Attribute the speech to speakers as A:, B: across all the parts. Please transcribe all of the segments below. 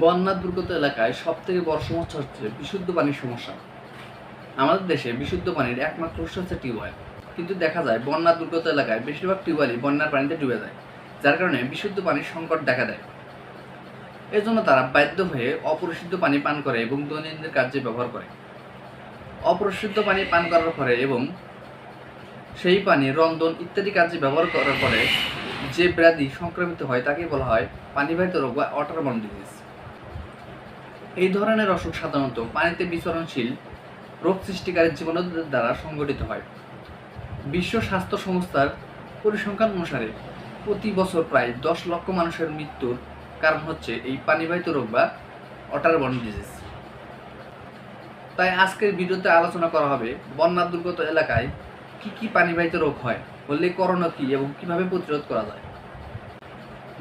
A: বন্যা দুর্গত এলাকায় সব থেকে বড় সমস্যা হচ্ছে বিশুদ্ধ পানির সমস্যা। আমাদের দেশে বিশুদ্ধ পানির একমাত্র উৎস হচ্ছে টিউবওয়েল। কিন্তু দেখা যায় বন্যা দুর্গত এলাকায় বেশিরভাগ টিউবওয়েলই বন্যার পানিতে ডুবে যায়, যার কারণে বিশুদ্ধ পানির সংকট দেখা দেয়। এর জন্য তারা বাধ্য হয়ে অপরিশুদ্ধ পানি পান করে এবং দৈনন্দিন কার্যে ব্যবহার করে। অপরিশুদ্ধ পানি পান করার পরে এবং সেই পানি রন্ধন ইত্যাদি কাজে ব্যবহার করার পরে যে ব্যাধি সংক্রমিত হয় তাকে বলা হয় পানিবাহিত রোগ বা ওয়াটারবর্ন ডিজিজ এই ধরনের অসুখ সাধারণত পানিতে বিচরণশীল রোগ সৃষ্টিকারী জীবাণুদের দ্বারা সংঘটিত হয়। বিশ্ব স্বাস্থ্য সংস্থার পরিসংখ্যান অনুসারে প্রতি বছর প্রায় দশ লক্ষ মানুষের মৃত্যুর কারণ হচ্ছে এই পানিবাহিত রোগ বা ওয়াটারবর্ন ডিজিজ তাই আজকের ভিডিওতে আলোচনা করা হবে বন্যা দুর্গত এলাকায় কি কি পানিবাহিত রোগ হয় হলে করণীয় কি এবং কীভাবে প্রতিরোধ করা যায়।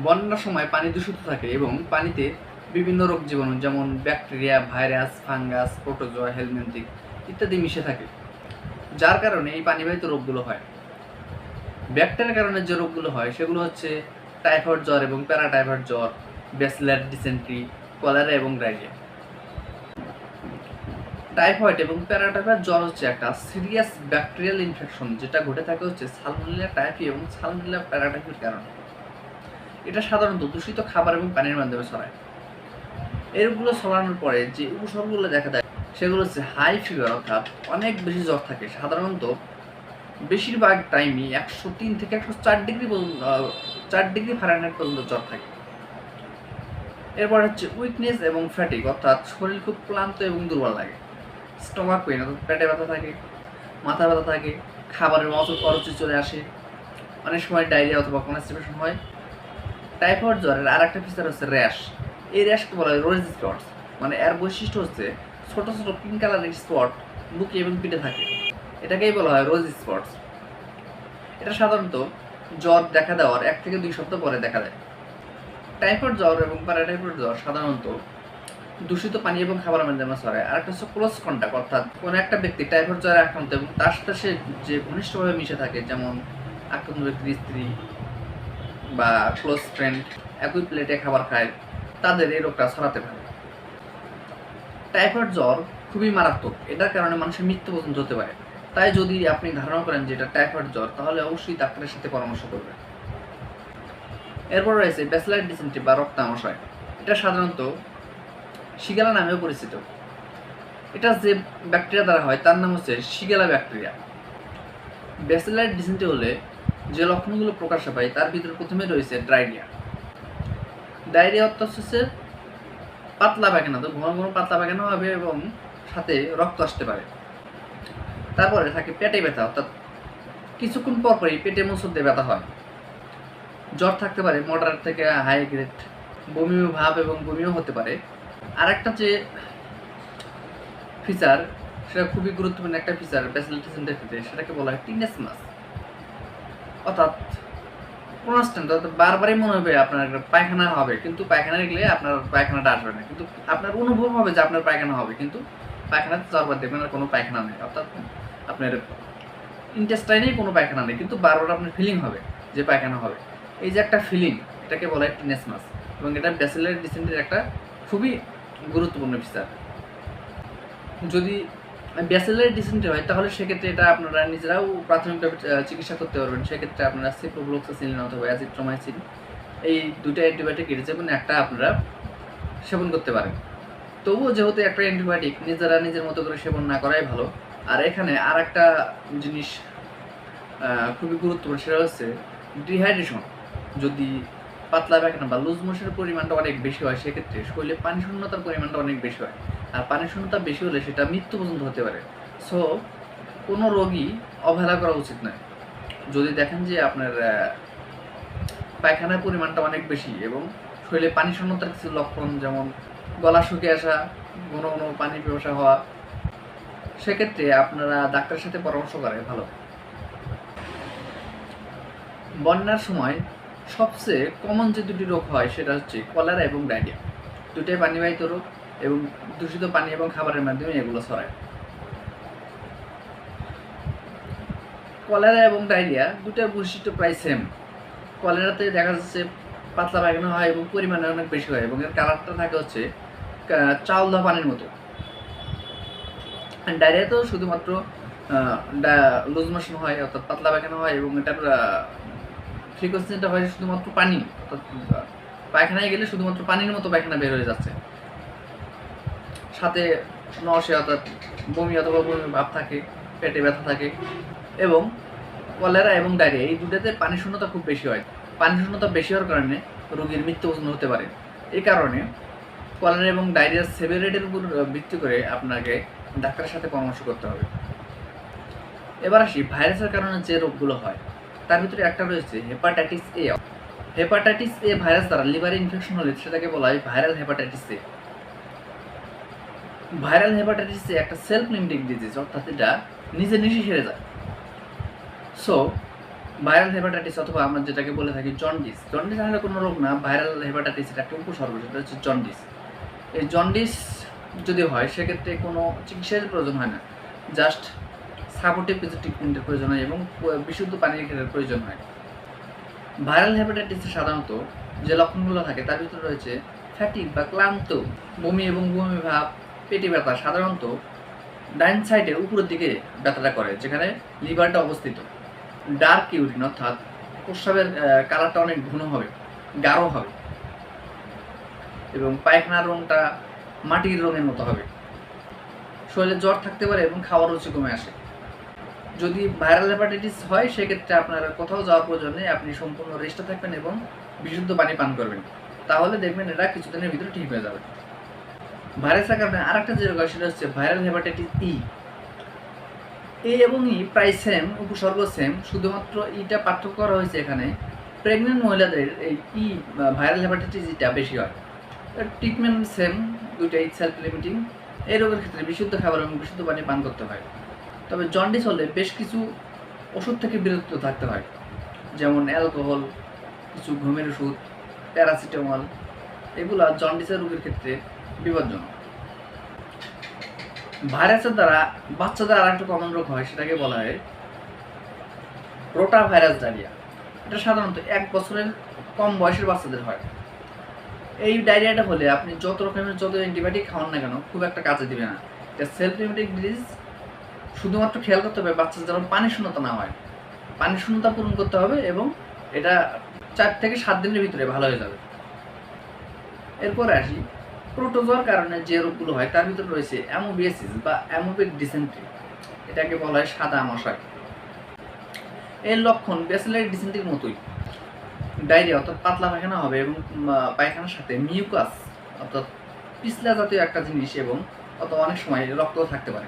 A: বন্যার সময় পানি দূষিত থাকে এবং পানিতে বিভিন্ন রোগ জীবাণু, যেমন bacteria, virus, fungus, protozoa helminthic ইত্যাদি মিশে থাকে, যার কারণে এই পানিবাহিত রোগগুলো হয়। ব্যাকটেরিয়ার কারণে যে রোগগুলো হয়, সেগুলো হচ্ছে টাইফয়েড জ্বর এবং প্যারাটাইফয়েড জ্বর, ব্যাসিলার, ডিসেন্ট্রি, কলেরা এবং ডায়রিয়া। টাইফয়েড এবং প্যারাটাইফয়েড জ্বর হচ্ছে একটা সিরিয়াস ব্যাকটেরিয়াল ইনফেকশন, যেটা ঘটে থাকে হচ্ছে সালমোনেলা টাইফি এবং সালমোনেলা প্যারাটাইফির কারণে। এটা সাধারণত দূষিত খাবার এবং পানির মাধ্যমে ছড়ায়। এরগুলো ছড়ানোর পরে যে উপসর্গগুলো দেখা দেয় সেগুলো হচ্ছে হাই ফিভার অর্থাৎ অনেক বেশি জ্বর থাকে। সাধারণত বেশিরভাগ টাইমই একশো তিন থেকে একশো চার ডিগ্রি পর্যন্ত, চার ডিগ্রি ফারেনহাইট পর্যন্ত জ্বর থাকে। এরপর হচ্ছে উইকনেস এবং ফ্যাটিক অর্থাৎ শরীর খুব ক্লান্ত এবং দুর্বল লাগে। স্টমাক পেন অর্থাৎ পেটে ব্যথা থাকে, মাথা ব্যথা থাকে, খাবারের মতো অরুচি চলে আসে, অনেক সময় ডায়রিয়া অথবা কনস্টিপেশন হয়। টাইফয়েড জ্বরের আর একটা ফিচার হচ্ছে র্যাশ এই র্যাশকে বলা হয় রোজ স্পটস মানে এর বৈশিষ্ট্য হচ্ছে ছোট ছোট পিঙ্ক কালারের স্পট বুকে এবং পিঠে থাকে। এটাকেই বলা হয় রোজ স্পটস এটা সাধারণত জ্বর দেখা দেওয়ার এক থেকে দুই সপ্তাহ পরে দেখা দেয়। টাইফয়েড জ্বর এবং প্যারাটাইফয়েড জ্বর সাধারণত দূষিত পানি এবং খাবারের মাধ্যমে ছড়ায় আর একটা হচ্ছে ক্লোজ কন্ট্যাক্ট অর্থাৎ কোনো একটা ব্যক্তি টাইফয়েড জ্বরে আক্রান্ত এবং তার সাথে সে যে ঘনিষ্ঠভাবে মিশে থাকে, যেমন আক্রান্ত ব্যক্তির স্ত্রী বা ক্লোজ ফ্রেন্ড একই প্লেটে খাবার খায়। তাদের এই রোগটা ছড়াতে পারে। টাইফয়েড জ্বর খুবই মারাত্মক, এটার কারণে মানুষের মৃত্যু পর্যন্ত হতে পারে। তাই যদি আপনি ধারণা করেন যে এটা টাইফয়েড জ্বর, তাহলে অবশ্যই ডাক্তারের সাথে পরামর্শ করবেন। এরপর রয়েছে ব্যাসেলার ডিসেন্ট্রি বা রক্তামশয় এটা সাধারণত শিগালা নামেও পরিচিত। এটা যে ব্যাকটেরিয়া দ্বারা হয়, তার নাম হচ্ছে শিগালা ব্যাকটেরিয়া। ব্যাসেলার ডিসেন্ট্রি হলে যে লক্ষণগুলো প্রকাশ পায়, তার ভিতরে প্রথমে রয়েছে ডায়রিয়া। ডায়রিয়া হচ্ছে পাতলা পায়খানা তো, ঘন ঘন পাতলা পায়খানা হবে এবং সাথে রক্ত আসতে পারে। তারপরে থাকে পেটে ব্যথা, অর্থাৎ কিছুক্ষণ পর পরই পেটে মধ্যে ব্যথা হয়। জ্বর থাকতে পারে মডারেট থেকে হাই গ্রেড বমিও ভাব এবং বমিও হতে পারে। আর একটা যে ফিচার সেটা খুবই গুরুত্বপূর্ণ একটা ফিচার ব্যাসিলিটিসেন্টের ক্ষেত্রে সেটাকে বলা হয় টিনেস মাস। অর্থাৎ কনস্ট্যান্ট অর্থাৎ বারবারই মনে হবে আপনার পায়খানা হবে, কিন্তু পায়খানা গেলে আপনার পায়খানাটা আসবে না। কিন্তু আপনার অনুভব হবে যে আপনার পায়খানা হবে, কিন্তু পায়খানাতে পর দেখবেন আর কোনো পায়খানা নেই। অর্থাৎ আপনার ইন্টেস্টাইনেই কোনো পায়খানা নেই, কিন্তু বারবার আপনার ফিলিং হবে যে পায়খানা হবে। এই যে একটা ফিলিং এটাকে বলা হয় টিনেস মাস এবং এটা ব্যাসেলার ডিসেন্টের একটা খুবই গুরুত্বপূর্ণ ফিচার যদি ব্যাসেলার ডিসেন্ট্রি হয়, তাহলে সেক্ষেত্রে এটা আপনারা নিজেরাও প্রাথমিকভাবে চিকিৎসা করতে পারবেন। সেক্ষেত্রে আপনারা সিপ্রোফ্লোক্সাসিলিন অথবা অ্যাজিথ্রোমাইসিন এই দুটো অ্যান্টিবায়োটিক এর যেমন একটা আপনারা সেবন করতে পারেন। তবুও যেহেতু একটা অ্যান্টিবায়োটিক নিজেরা নিজের মতো করে সেবন না করাই ভালো। আর এখানে আর একটা জিনিস খুবই গুরুত্বপূর্ণ, সেটা হচ্ছে ডিহাইড্রেশন যদি পাতলা পায়খানা বা লুজ মোশনের পরিমাণটা অনেক বেশি হয়, সেক্ষেত্রে শরীরে পানি শূন্যতার পরিমাণটা অনেক বেশি হয়। আর পানি শূন্যতা বেশি হলে সেটা মৃত্যু পর্যন্ত হতে পারে। সো কোনো রোগী অবহেলা করা উচিত নয়। যদি দেখেন যে আপনার পায়খানার পরিমাণটা অনেক বেশি এবং শরীরে পানি শূন্যতার কিছু লক্ষণ যেমন গলা শুকিয়ে আসা, ঘন ঘন পানি পিপাসা হওয়া, সেক্ষেত্রে আপনারা ডাক্তারের সাথে পরামর্শ করে ভালো। বন্যার সময় সবচেয়ে কমন যে দুটি রোগ হয় সেটা হচ্ছে কলেরা এবং ডায়রিয়া দুটাই পানিবাহিত রোগ। এবং দূষিত পানি এবং খাবারের মাধ্যমে এগুলো ছড়ায়। কলেরা এবং ডায়রিয়া দুটার বৈশিষ্ট্য প্রায় সেম কলেরাতে দেখা যাচ্ছে পাতলা পায়খানা হয় এবং পরিমাণে অনেক বেশি হয় এবং এর কালারটা থাকে হচ্ছে চাউল দেওয়া পানির মতো। ডায়রিয়া তো শুধুমাত্র লুজ মোশন হয়, অর্থাৎ পাতলা পায়খানা হয় এবং এটার ফ্রিকোয়েন্সিটা হয় শুধুমাত্র পানি। অর্থাৎ পায়খানায় গেলে শুধুমাত্র পানির মতো পায়খানা বের হয়ে যাচ্ছে। সাথে নসে অর্থাৎ বমি অথবা বমি ভাব থাকে, পেটে ব্যথা থাকে এবং কলেরা এবং ডায়রিয়া, এই দুটাতে পানি শূন্যতা খুব বেশি হয়। পানি শূন্যতা বেশি হওয়ার কারণে রোগীর মৃত্যু পর্যন্ত হতে পারে। এই কারণে কলেরা এবং ডায়রিয়ার সেভিয়ারিটির উপর ভিত্তি করে আপনাকে ডাক্তারের সাথে পরামর্শ করতে হবে। এবার আসি ভাইরাসের কারণে যে রোগগুলো হয়। তার ভিতরে একটা রয়েছে hepatitis A. Hepatitis A virus দ্বারা লিভার ইনফেকশন হলে, সেটাকে বলা হয় viral hepatitis A. Viral hepatitis একটা সেলফ লিমিটিং ডিজিজ অর্থাৎ এটা নিজে নিজে সেরে যায়। সো ভাইরাল হেপাটাইটিস অথবা আমরা যেটাকে বলে থাকি জন্ডিস জন্ডিস আসলে কোনো রোগ না ভাইরাল হেপাটাইটিস এটা একটা উপসর্গ, সেটা হচ্ছে জন্ডিস এই জন্ডিস যদি হয়, সেক্ষেত্রে কোনো চিকিৎসার প্রয়োজন হয় না। জাস্ট সাপোর্টিভ কিছু ট্রিটমেন্টের প্রয়োজন হয় এবং বিশুদ্ধ পানির খেলার প্রয়োজন হয়। ভাইরাল হেপাটাইটিসে সাধারণত যে লক্ষণগুলো থাকে, তার ভিতরে রয়েছে ফ্যাটিক বা ক্লান্ত, বমি এবং বমি ভাব পেটে ব্যথা সাধারণত ডাইন সাইডের উপরের দিকে ব্যথাটা করে, যেখানে লিভারটা অবস্থিত। ডার্ক ইউরিন, অর্থাৎ প্রস্রাবের কালারটা অনেক ঘন হবে, গাঢ় হবে। এবং পায়খানার রঙটা মাটির রঙের মতো হবে। শরীরে জ্বর থাকতে পারে এবং খাওয়ার রুচি কমে আসে। যদি ভাইরাল হেপাটাইটিস হয়, সেক্ষেত্রে আপনার কোথাও যাওয়ার প্রয়োজন নেই। আপনি সম্পূর্ণ রেস্টে থাকবেন এবং বিশুদ্ধ পানি পান করবেন। তাহলে দেখবেন এটা কিছুদিনের ভিতরে ঠিক হয়ে যাবে। ভাইরাসের কারণে আরেকটা যে রোগ, সেটা হচ্ছে ভাইরাল হেপাটাইটিস ই। এ এবং ই প্রায় সেম উপসর্গ সেম শুধুমাত্র ইটা পার্থক্য করা হয়েছে এখানে। প্রেগনেন্ট মহিলাদের এই ই ভাইরাল হেপাটাইটিস ইটা বেশি হয়। ট্রিটমেন্ট সেম দুইটা দুইটাই সেলফ লিমিটিং এই রোগের ক্ষেত্রে বিশুদ্ধ খাবার এবং বিশুদ্ধ পানি পান করতে হয়। তবে জন্ডিস হলে বেশ কিছু ওষুধ থেকে বিরত থাকতে হয়। যেমন অ্যালকোহল কিছু ঘুমের ওষুধ প্যারাসিটামল এগুলো জন্ডিসের রোগের ক্ষেত্রে বিপজ্জনক ভাইরাসের দ্বারা বাচ্চাদের আর একটা কমন রোগ হয়, সেটাকে বলা হয় রোটা ভাইরাস ডায়রিয়া। এটা সাধারণত এক বছরের কম বয়সের বাচ্চাদের হয়। এই ডায়রিয়াটা হলে আপনি যত রকমের যত অ্যান্টিবায়োটিক খাওয়ান না কেন, খুব একটা কাজে দিবে না। এটা সেলফ লিমিটিং ডিজিজ শুধুমাত্র খেয়াল করতে হবে বাচ্চাদের যেন পানি শূন্যতা না হয়। পানি শূন্যতা পূরণ করতে হবে এবং এটা চার থেকে সাত দিনের ভিতরে ভালো হয়ে যাবে। এরপরে আসি প্রোটোজোয়ার কারণে যে রোগগুলো হয়, তার ভিতরে রয়েছে অ্যামোবিয়াসিস বা অ্যামোবিক ডিসেন্ট্রি এটাকে বলা হয় সাদা মশাই এর লক্ষণ ব্যাসিলারি ডিসেন্ট্রির মতোই। ডায়রিয়া অর্থাৎ পাতলা পায়খানা হবে এবং পায়খানার সাথে মিউকাস অর্থাৎ পিছলা জাতীয় একটা জিনিস এবং অত অনেক সময় রক্ত থাকতে পারে।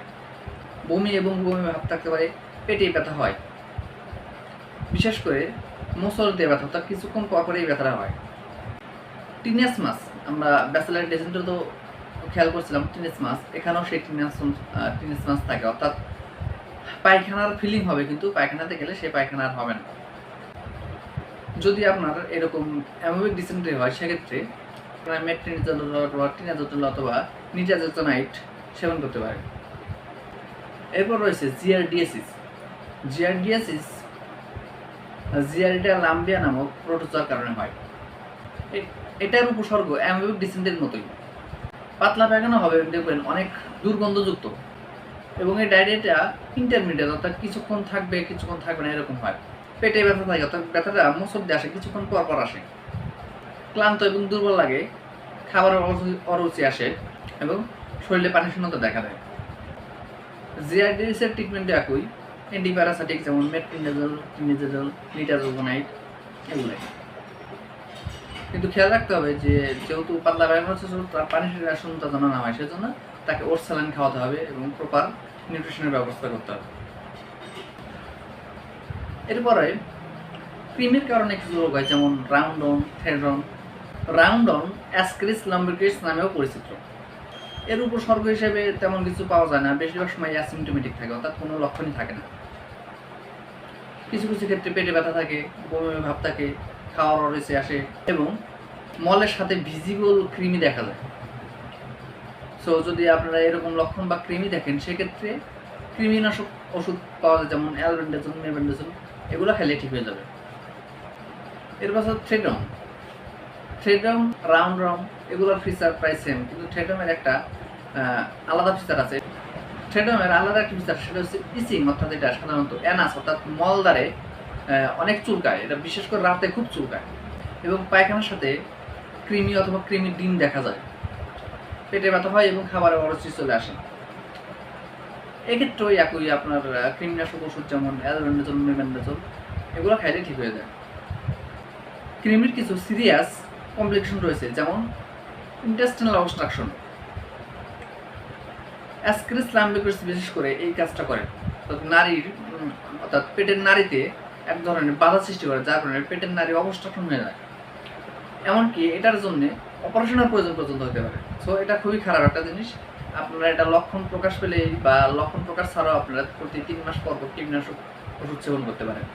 A: বমি এবং বমি ভাব থাকতে পারে পেটে ব্যথা হয়। বিশেষ করে মোসল দিয়ে ব্যথা, অর্থাৎ কিছুক্ষণ পর পরেই ব্যথাটা হয়। টিনেস মাস আমরা ব্যাচেলার ডেজেন্টে তো খেয়াল করছিলাম টিনেস মাস এখানেও সেই টিনেস টিনেস মাস থাকে, অর্থাৎ পায়খানার ফিলিং হবে, কিন্তু পায়খানাতে গেলে সেই পায়খানা আর হবে না। যদি আপনার এরকম অ্যামোবিক ডিসেন্ট্রি হয়, সেক্ষেত্রে আপনারা মেট্রিনিজল অথবা টিনাজল অথবা নিটাজোনাইট সেবন করতে পারেন। এরপর রয়েছে জিআরডিএসিস জিআরডিএসিস জিআরিডিয়া লাম্বিয়া নামক প্রোটোজোয়ার কারণে হয়। এটার উপসর্গ অ্যামোবিক ডিসেন্টের মতোই। পাতলা পায়খানা হবে, দেখবেন, অনেক দুর্গন্ধযুক্ত। এবং এই ডায়রিয়াটা ইন্টারমিডিয়েট অর্থাৎ কিছুক্ষণ থাকবে কিছুক্ষণ থাকবে না, এরকম হয়। পেটে ব্যথা থাকে, অর্থাৎ ব্যথাটা মোসর দিয়ে আসে, কিছুক্ষণ পর পর আসে। ক্লান্ত এবং দুর্বল লাগে, খাবারের অরুচি- আসে এবং শরীরে পানি শূন্যতা দেখা দেয়। জিআরডিএসের ট্রিটমেন্ট একই অ্যান্টিপ্যারাসাইটিক যেমন মেট্রিনাজল টিনিজাজল নিটাজোনাইট এগুলাই। কিন্তু খেয়াল রাখতে হবে যে যেহেতু পাতলা পায়খানা হচ্ছে তার পানি শূন্যতা যেন না হয়, সেজন্য তাকে ওর স্যালাইন খাওয়াতে হবে এবং প্রপার নিউট্রিশনের ব্যবস্থা করতে হবে। এরপরে ক্রিমের কারণে কিছু রোগ হয়, যেমন রাউন্ডন থেডন রাউন্ডন অ্যাসক্রিস লাম্বিক্রিস নামেও পরিচিত। এর উপসর্গ হিসেবে তেমন কিছু পাওয়া যায় না, বেশিরভাগ সময় অ্যাসিমটোমেটিক থাকে, অর্থাৎ কোনো লক্ষণই থাকে না। কিছু কিছু ক্ষেত্রে পেটে ব্যথা থাকে, বমি ভাব থাকে খাওয়ার অরুচি আসে এবং মলের সাথে ভিজিবল কৃমি দেখা যায়। সো যদি আপনারা এরকম লক্ষণ বা কৃমি দেখেন, সেক্ষেত্রে কৃমিনাশক ওষুধ পাওয়া যায়, যেমন অ্যালবেন্ডাজল মেবেন্ডাজল এগুলো খেলে ঠিক হয়ে যাবে। এর পাশে থ্রেডন থ্রেডম, রাউন্ড রাউন্ড, এগুলোর ফিচার প্রায় সেম কিন্তু থ্রেডমের একটা আলাদা ফিচার আছে। থ্রেডমের আলাদা একটা ফিচার সেটা হচ্ছে ইচিং অর্থাৎ এটা সাধারণত অ্যানাস অর্থাৎ মলদারে অনেক চুলকায়। এটা বিশেষ করে রাতে খুব চুলকায়। এবং পায়খানার সাথে কৃমি অথবা কৃমির ডিম দেখা যায়। পেটে ব্যথা হয় এবং খাবারে অরুচি চলে আসে। এক্ষেত্রেও একই আপনার আহ, কৃমিনাশক ওষুধ যেমন অ্যালবেন্ডাজল মেবেন্ডাজল এগুলো খাইলে ঠিক হয়ে যায়। কৃমির কিছু সিরিয়াস কমপ্লিকেশন রয়েছে যেমন ইন্টেস্টিনাল অবস্ট্রাকশন অ্যাসক্রিস লাম্বিকস বিশেষ করে এই কাজটা করে। নারীর অর্থাৎ পেটের নারীতে এক ধরনের বাধা সৃষ্টি করে, যার কারণে পেটের নারী অবস্ট্রাকশন হয়ে যায়। এমনকি এটার জন্য অপারেশনের প্রয়োজন পর্যন্ত হতে পারে। সো এটা খুবই খারাপ একটা জিনিস। আপনারা এটা লক্ষণ প্রকাশ পেলেই বা লক্ষণ প্রকাশ ছাড়াও আপনারা প্রতি তিন মাস পর পর কীটনাশক ওষুধ সেবন করতে পারেন।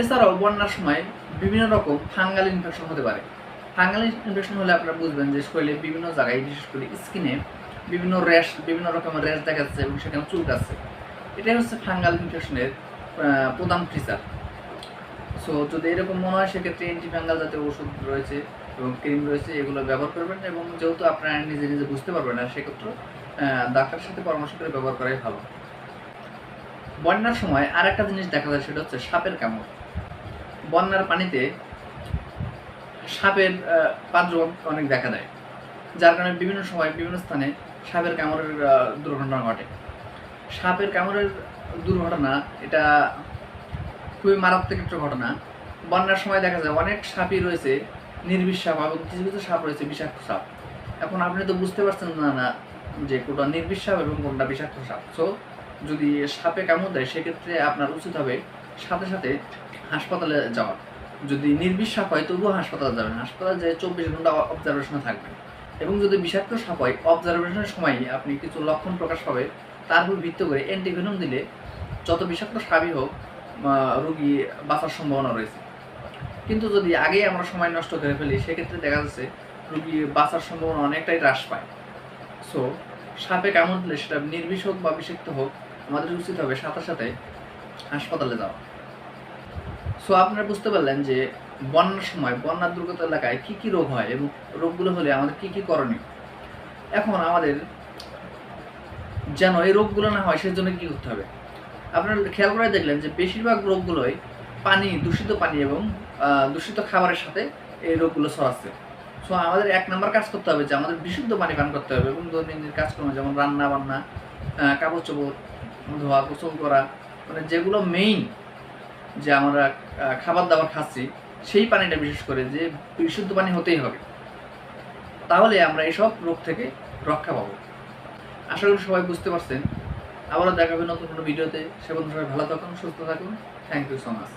A: এছাড়াও বন্যার সময় বিভিন্ন রকম ফাঙ্গাল ইনফেকশন হতে পারে। ফাঙ্গাল ইনফেকশন হলে আপনারা বুঝবেন যে শরীরে বিভিন্ন জায়গায়, বিশেষ করে স্কিনে বিভিন্ন র্যাশ, বিভিন্ন রকমের র্যাশ দেখা যাচ্ছে এবং সেখানে চুলকাচ্ছে এটাই হচ্ছে ফাঙ্গাল ইনফেকশনের প্রধান ফিচার সো যদি এরকম মনে হয়, সেক্ষেত্রে অ্যান্টিফাঙ্গাল জাতীয় ওষুধ রয়েছে এবং ক্রিম রয়েছে, এগুলো ব্যবহার করবেন এবং যেহেতু আপনারা নিজে নিজে বুঝতে পারবেন না, সেক্ষেত্রে ডাক্তারের সাথে পরামর্শ করে ব্যবহার করাই ভালো। বন্যার সময় আর একটা জিনিস দেখা যায়, সেটা হচ্ছে সাপের কামড়। বন্যার পানিতে সাপের প্রাদুর্ভাব অনেক দেখা দেয়, যার কারণে বিভিন্ন সময় বিভিন্ন স্থানে সাপের কামড়ের দুর্ঘটনা ঘটে। সাপের কামড়ের দুর্ঘটনা, এটা খুবই মারাত্মক একটা ঘটনা। বন্যার সময় দেখা যায় অনেক সাপই রয়েছে, নির্বিষ সাপ এবং কিছু কিছু সাপ রয়েছে, বিষাক্ত সাপ। এখন আপনি তো বুঝতে পারছেন না না, যে কোনটা নির্বিষ সাপ এবং কোনটা বিষাক্ত সাপ। সো যদি সাপে কামড় দেয়, সেক্ষেত্রে আপনার উচিত হবে সাথে সাথে হাসপাতালে যাওয়া। যদি নির্বিষ সাপ হয়, তবুও হাসপাতালে যাবেন। হাসপাতালে যে চব্বিশ ঘণ্টা অবজারভেশনে থাকবেন। এবং যদি বিষাক্ত সাপ হয় অবজারভেশনের সময় আপনি কিছু লক্ষণ প্রকাশ পাবে। তার উপর ভিত্তি করে অ্যান্টিভেনম দিলে যত বিষাক্ত সাপই হোক রোগী বাঁচার সম্ভাবনা রয়েছে। কিন্তু যদি আগেই আমরা সময় নষ্ট করে ফেলি, সেক্ষেত্রে দেখা যাচ্ছে রুগী বাঁচার সম্ভাবনা অনেকটাই হ্রাস পায়। সো সাপে কামড় দিলে সেটা নির্বিষ হোক বা বিষাক্ত হোক, আমাদের উচিত হবে সাথে সাথে হাসপাতালে যাওয়া। সো আপনারা বুঝতে পারলেন যে বন্যার সময়, বন্যার দুর্গত এলাকায় কী কী রোগ হয় এবং রোগগুলো হলে আমাদের কী কী করণীয়? এখন আমাদের যেন এই রোগগুলো না হয়, সেজন্য কি করতে হবে? আপনারা খেয়াল করে দেখলেন যে বেশিরভাগ রোগগুলোই পানি, দূষিত পানি এবং দূষিত খাবারের সাথে এই রোগগুলো ছড়াচ্ছে। সো আমাদের এক নাম্বার কাজ করতে হবে যে আমাদের বিশুদ্ধ পানি পান করতে হবে এবং দৈনন্দিন কাজকর্ম যেমন রান্না বান্না কাপড় চোপড় ধোয়া, গোসল করা মানে যেগুলো মেইন যে আমরা খাবার দাবার খাচ্ছি, সেই পানিটা বিশেষ করে যে বিশুদ্ধ পানি হতেই হবে। তাহলে আমরা এইসব রোগ থেকে রক্ষা পাবো। আশা করি সবাই বুঝতে পারছেন। আবারও দেখাবেন নতুন কোনো ভিডিওতে। সে বন্ধু সবাই ভালো থাকুন, সুস্থ থাকুন। Thank you so much